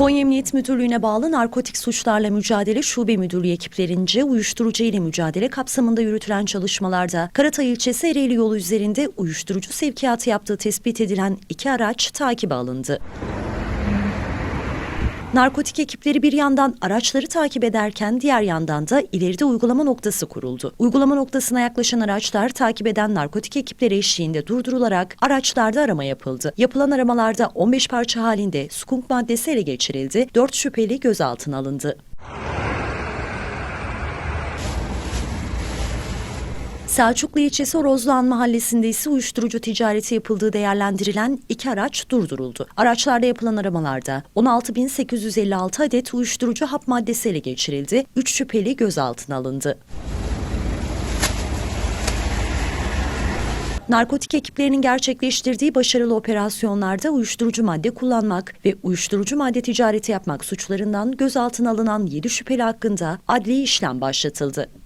Konya Emniyet Müdürlüğü'ne bağlı Narkotik Suçlarla Mücadele Şube Müdürlüğü ekiplerince uyuşturucu ile mücadele kapsamında yürütülen çalışmalarda Karatay ilçesi Ereğli yolu üzerinde uyuşturucu sevkiyatı yaptığı tespit edilen iki araç takibe alındı. Narkotik ekipleri bir yandan araçları takip ederken diğer yandan da ileride uygulama noktası kuruldu. Uygulama noktasına yaklaşan araçlar takip eden narkotik ekipleri eşliğinde durdurularak araçlarda arama yapıldı. Yapılan aramalarda 15 parça halinde skunk maddesi ele geçirildi, 4 şüpheli gözaltına alındı. Selçuklu ilçesi Orozluhan mahallesinde ise uyuşturucu ticareti yapıldığı değerlendirilen iki araç durduruldu. Araçlarda yapılan aramalarda 16.856 adet uyuşturucu hap maddesi ele geçirildi, 3 şüpheli gözaltına alındı. Narkotik ekiplerinin gerçekleştirdiği başarılı operasyonlarda uyuşturucu madde kullanmak ve uyuşturucu madde ticareti yapmak suçlarından gözaltına alınan 7 şüpheli hakkında adli işlem başlatıldı.